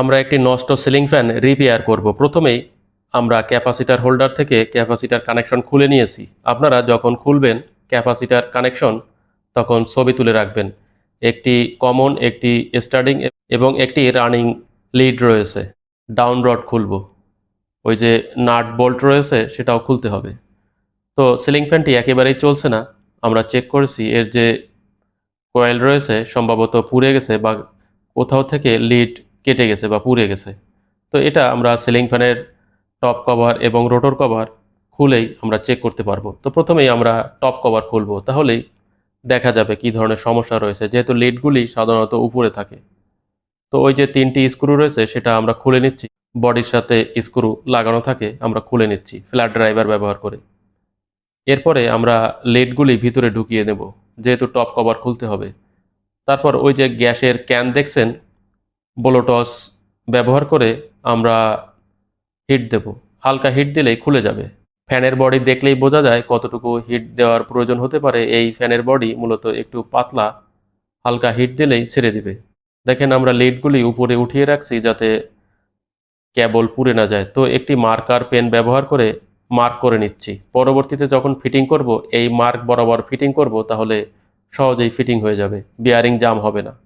আমরা একটি নষ্ট সিলিং ফ্যান রিপেয়ার করব। প্রথমেই আমরা ক্যাপাসিটার হোল্ডার থেকে ক্যাপাসিটার কানেকশন খুলে নিয়েছি। আপনারা যখন খুলবেন ক্যাপাসিটার কানেকশন, তখন ছবি তুলে রাখবেন। একটি কমন একটি স্টার্টিং এবং একটি রানিং লিড রয়েছে। ডাউন রড খুলব। ওই যে নাট বোল্ট রয়েছে, সেটাও খুলতে হবে। তো সিলিং ফ্যানটি একেবারেই চলছে না। আমরা চেক করেছি, এর যে কয়েল রয়েছে, সম্ভবত পুড়ে গেছে বা কোথাও থেকে লিড কেটে গেছে বা পুড়ে গেছে। তো এটা আমরা সিলিং ফ্যানের টপ কভার এবং রোটর কভার খুলেই আমরা চেক করতে পারব। তো প্রথমেই আমরা টপ কভার খুলবো, তাহলেই দেখা যাবে কি ধরনের সমস্যা রয়েছে। যেহেতু লিডগুলি সাধারণত উপরে থাকে। তো ওই যে তিনটি স্ক্রু রয়েছে, সেটা আমরা খুলে নিচ্ছি। বডির সাথে স্ক্রু লাগানো থাকে, আমরা খুলে নিচ্ছি ফ্ল্যাট ড্রাইভার ব্যবহার করে। এরপরে আমরা লিডগুলি ভিতরে ঢুকিয়ে নেব, যেহেতু টপ কভার খুলতে হবে। তারপর ওই যে গ্যাসের ক্যান দেখছেন ব্লোটস ব্যবহার করে আমরা হিট দেব। হালকা হিট দিলেই খুলে যাবে। ফ্যানের বডি দেখলেই বোঝা যায় কতটুকু হিট দেওয়ার প্রয়োজন হতে পারে। এই ফ্যানের বডি মূলত একটু পাতলা, হালকা হিট দিলেই ছেড়ে দিবে। দেখেন আমরা লিডগুলি উপরে উঠিয়ে রাখছি যাতে কেবল পুড়ে না যায়। তো একটি মার্কার পেন ব্যবহার করে মার্ক করে নিচ্ছি। পরবর্তীতে যখন ফিটিং করব, এই মার্ক বরাবর ফিটিং করব, তাহলে সহজেই ফিটিং হয়ে যাবে। বিয়ারিং জাম হবে না।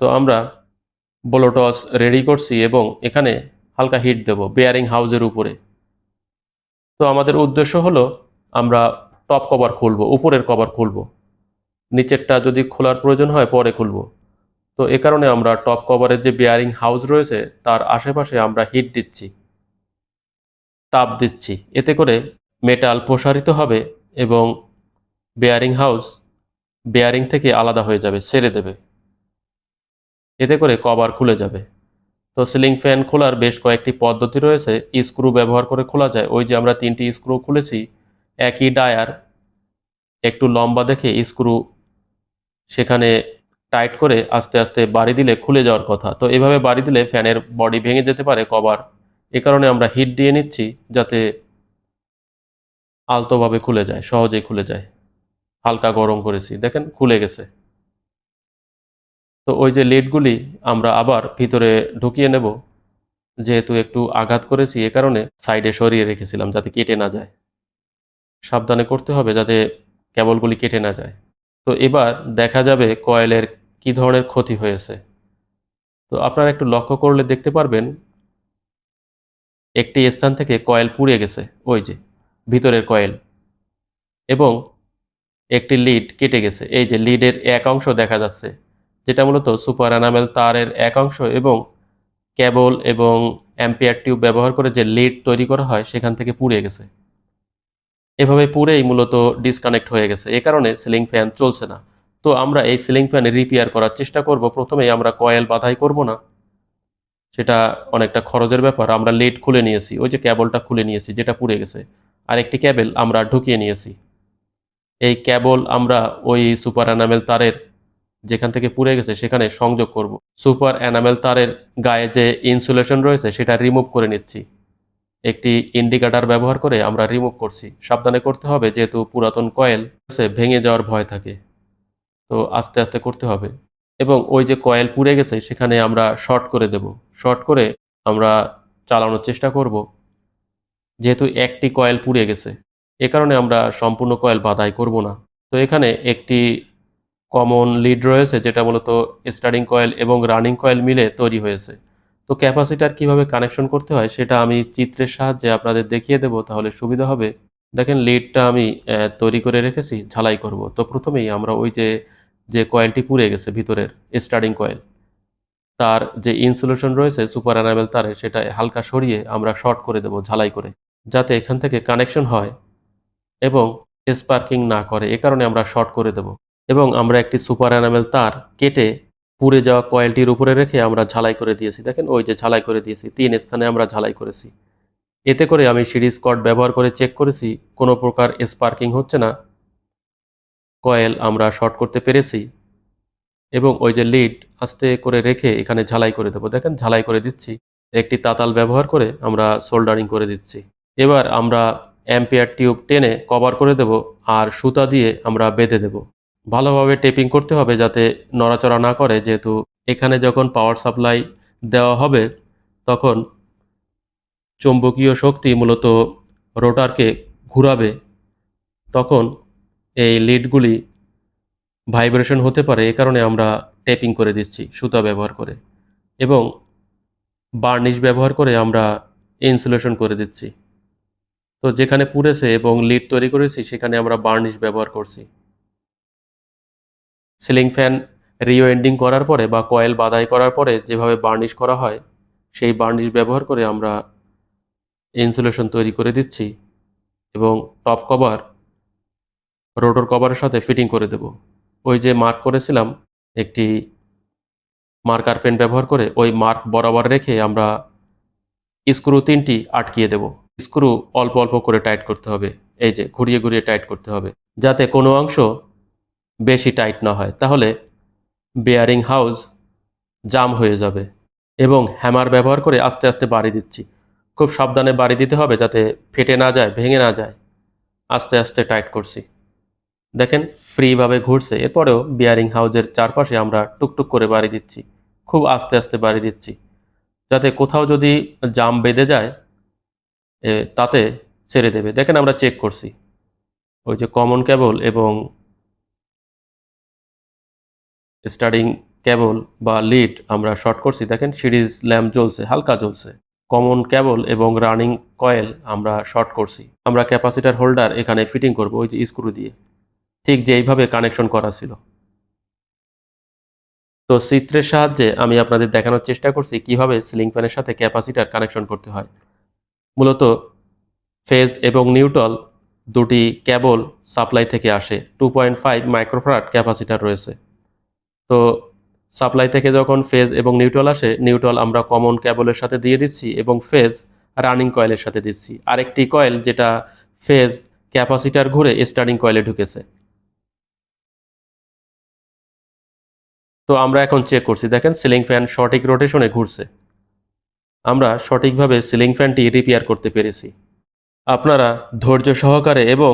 তো আমরা ব্লোটস রেডি করছি এবং এখানে হালকা হিট দেব বেয়ারিং হাউজের উপরে। তো আমাদের উদ্দেশ্য হলো, আমরা টপ কভার খুলব, উপরের কভার খুলব। নিচেরটা যদি খোলার প্রয়োজন হয়, পরে খুলব। তো এ কারণে আমরা টপ কভারের যে বেয়ারিং হাউস রয়েছে, তার আশেপাশে আমরা হিট দিচ্ছি, তাপ দিচ্ছি। এতে করে মেটাল প্রসারিত হবে এবং বেয়ারিং হাউস বেয়ারিং থেকে আলাদা হয়ে যাবে, ছেড়ে দেবে। এতে করে কভার খুলে যাবে। তো সিলিং ফ্যান খোলার বেশ কয়েকটি পদ্ধতি রয়েছে। স্ক্রু ব্যবহার করে খোলা যায়। ওই যে আমরা তিনটি স্ক্রু খুলেছি, একই ডায়ার, একটু লম্বা দেখে স্ক্রু সেখানে টাইট করে আস্তে আস্তে বাড়ি দিলে খুলে যাওয়ার কথা। তো এভাবে বাড়ি দিলে ফ্যানের বডি ভেঙে যেতে পারে কভার। এ কারণে আমরা হিট দিয়ে নিচ্ছি যাতে আলতোভাবে খুলে যায়, সহজেই খুলে যায়। হালকা গরম করেছি। দেখেন খুলে গেছে। তো ওই যে লিডগুলি আমরা আবার ভিতরে ঢুকিয়ে নেব, যেহেতু একটু আঘাত করেছি, এ কারণে সাইডে সরিয়ে রেখেছিলাম যাতে কেটে না যায়। সাবধানে করতে হবে যাতে কেবলগুলি কেটে না যায়। তো এবার দেখা যাবে কয়েলের কি ধরনের ক্ষতি হয়েছে। তো আপনারা একটু লক্ষ্য করলে দেখতে পারবেন, একটি স্থান থেকে কয়েল পুড়ে গেছে, ওই যে ভিতরের কয়েল। এবং একটি লিড কেটে গেছে, এই যে লিডের এক অংশ দেখা যাচ্ছে। যেটা মূলত সুপার অ্যানামেল তারের এক অংশ এবং কেবল এবং অ্যাম্পিয়ার টিউব ব্যবহার করে যে লিড তৈরি করা হয় সেখান থেকে পুড়ে গেছে। এভাবে পুড়েই মূলত ডিসকানেক্ট হয়ে গেছে। এ কারণে সিলিং ফ্যান চলছে না। তো আমরা এই সিলিং ফ্যান রিপেয়ার করার চেষ্টা করব। প্রথমেই আমরা কয়েল বাধাই করব না। সেটা অনেকটা খরচের ব্যাপার। আমরা লিড খুলে নিয়েছি। ওই যে ক্যাবলটা খুলে নিয়েছি, যেটা পুড়ে গেছে। আর একটি কেবল আমরা ঢুকিয়ে নিয়েছি। এই ক্যাবল আমরা ওই সুপার অ্যানামেল তারের যেখান থেকে পুড়ে গেছে, সেখানে সংযোগ করব। সুপার অ্যানামেল তারের গায়ে যে ইনসুলেশন রয়েছে, সেটা রিমুভ করে নিচ্ছি। একটি ইন্ডিকেটার ব্যবহার করে আমরা রিমুভ করছি। সাবধানে করতে হবে, যেহেতু পুরাতন কয়েল ভেঙে যাওয়ার ভয় থাকে। তো আস্তে আস্তে করতে হবে। এবং ওই যে কয়েল পুড়ে গেছে, সেখানে আমরা শর্ট করে দেব। শর্ট করে আমরা চালানোর চেষ্টা করব, যেহেতু একটি কয়েল পুড়ে গেছে। এ কারণে আমরা সম্পূর্ণ কয়েল বাধাই করব না। তো এখানে একটি কমন লিড রয়েছে, যেটা মূলত স্টার্টিং কয়েল এবং রানিং কয়েল মিলে তৈরি হয়েছে। তো ক্যাপাসিটার কীভাবে কানেকশন করতে হয়, সেটা আমি চিত্রের সাহায্যে আপনাদের দেখিয়ে দেব, তাহলে সুবিধা হবে। দেখেন লিডটা আমি তৈরি করে রেখেছি, ঝালাই করব। তো প্রথমেই আমরা ওই যে যে কয়েলটি পুড়ে গেছে ভিতরের স্টার্টিং কয়েল তার যে ইনসুলেশন রয়েছে সুপার অ্যানাবেল তারে, সেটা হালকা সরিয়ে আমরা শর্ট করে দেব, ঝালাই করে, যাতে এখান থেকে কানেকশন হয় এবং স্পার্কিং না করে। এ কারণে আমরা শর্ট করে দেব। এবং আমরা একটি সুপার অ্যানামেল তার কেটে পুড়ে যাওয়া কয়েলটির উপরে রেখে আমরা ঝালাই করে দিয়েছি। দেখেন, ওই যে ঝালাই করে দিয়েছি। তিন স্থানে আমরা ঝালাই করেছি। এতে করে আমি সিরিজ কট ব্যবহার করে চেক করেছি, কোনো প্রকার স্পার্কিং হচ্ছে না। কয়েল আমরা শর্ট করতে পেরেছি এবং ওই যে লিড আস্তে করে রেখে এখানে ঝালাই করে দেবো। দেখেন, ঝালাই করে দিচ্ছি। একটি তাতাল ব্যবহার করে আমরা সোল্ডারিং করে দিচ্ছি। এবার আমরা অ্যাম্পিয়ার টিউব টেনে কভার করে দেব আর সুতা দিয়ে আমরা বেঁধে দেব। ভালোভাবে টেপিং করতে হবে যাতে নড়াচড়া না করে। যেহেতু এখানে যখন পাওয়ার সাপ্লাই দেওয়া হবে, তখন চৌম্বকীয় শক্তি মূলত রোটারকে ঘুরাবে। তখন এই লিডগুলি ভাইব্রেশন হতে পারে, এ কারণে আমরা টেপিং করে দিচ্ছি সুতা ব্যবহার করে। এবং বার্নিশ ব্যবহার করে আমরা ইনসুলেশন করে দিচ্ছি। তো যেখানে পুড়েছে এবং লিড তৈরি করেছি, সেখানে আমরা বার্নিশ ব্যবহার করছি। সিলিং ফ্যান রিওয়েন্ডিং করার পরে বা কয়েল বাদাই করার পরে যেভাবে বার্নিশ করা হয়, সেই বার্নিশ ব্যবহার করে আমরা ইনসুলেশন তৈরি করে দিচ্ছি এবং টপ কভার, রোটর কভারের সাথে ফিটিং করে দেব। ওই যে মার্ক করেছিলাম, একটি মার্কার পেন ব্যবহার করে ওই মার্ক বরাবর রেখে আমরা স্ক্রু তিনটি আটকিয়ে দেব। স্ক্রু অল্প অল্প করে টাইট করতে হবে, এই যে ঘুরিয়ে ঘুরিয়ে টাইট করতে হবে, যাতে কোনো অংশ বেশি টাইট না হয়, তাহলে বেয়ারিং হাউস জাম হয়ে যাবে এবং হ্যামার ব্যবহার করে আস্তে আস্তে বাড়ি দিচ্ছি। খুব সাবধানে বাড়ি দিতে হবে যাতে ফেটে না যায়, ভেঙে না যায়। আস্তে আস্তে টাইট করছি। দেখেন, ফ্রিভাবে ঘুরছে। এরপরেও বিয়ারিং হাউজের চারপাশে আমরা টুকটুক করে বাড়ি দিচ্ছি। খুব আস্তে আস্তে বাড়ি দিচ্ছি। যাতে কোথাও যদি জাম বেঁধে যায় তাতে ছেড়ে দেবে। দেখেন, আমরা চেক করছি। ওই যে কমন কেবল এবং স্টার্টিং ক্যাবল বা লিড আমরা শর্ট করছি, দেখেন সিরিজ ল্যাম্প জ্বলছে, হালকা জ্বলছে। কমন ক্যাবল এবং রানিং কয়েল আমরা শর্ট করছি। আমরা ক্যাপাসিটার হোল্ডার এখানে ফিটিং করব, ওই যে স্ক্রু দিয়ে। ঠিক যেইভাবে কানেকশন করা ছিল। তো চিত্রের সাহায্যে আমি আপনাদের দেখানোর চেষ্টা করছি কীভাবে সিলিং ফ্যানের সাথে ক্যাপাসিটার কানেকশন করতে হয়। মূলত ফেজ এবং নিউট্রাল দুটি ক্যাবল সাপ্লাই থেকে আসে। Two point five microfarad capacitor রয়েছে। তো সাপ্লাই থেকে যখন ফেজ এবং নিউট্রাল আসে নিউট্রাল আমরা কমন ক্যাবলের সাথে দিয়ে দিচ্ছি এবং ফেজ রানিং কয়েলের সাথে দিচ্ছি। আরেকটি কয়েল যেটা ফেজ ক্যাপাসিটার ঘুরে স্টার্টিং কয়েলে ঢুকেছে। তো আমরা এখন চেক করছি, দেখেন সিলিং ফ্যান সঠিক রোটেশনে ঘুরছে। আমরা সঠিকভাবে সিলিং ফ্যানটি রিপেয়ার করতে পেরেছি। আপনারা ধৈর্য সহকারে এবং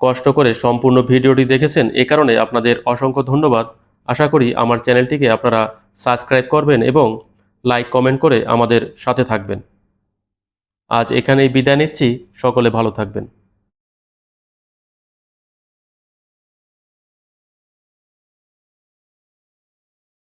কষ্ট করে সম্পূর্ণ ভিডিওটি দেখেছেন, এ কারণে আপনাদের অসংখ্য ধন্যবাদ। আশা করি আমার চ্যানেলটিকে আপনারা সাবস্ক্রাইব করবেন এবং লাইক, কমেন্ট করে আমাদের সাথে থাকবেন। আজ এখানেই বিদায় নিচ্ছি। সকলে ভালো থাকবেন।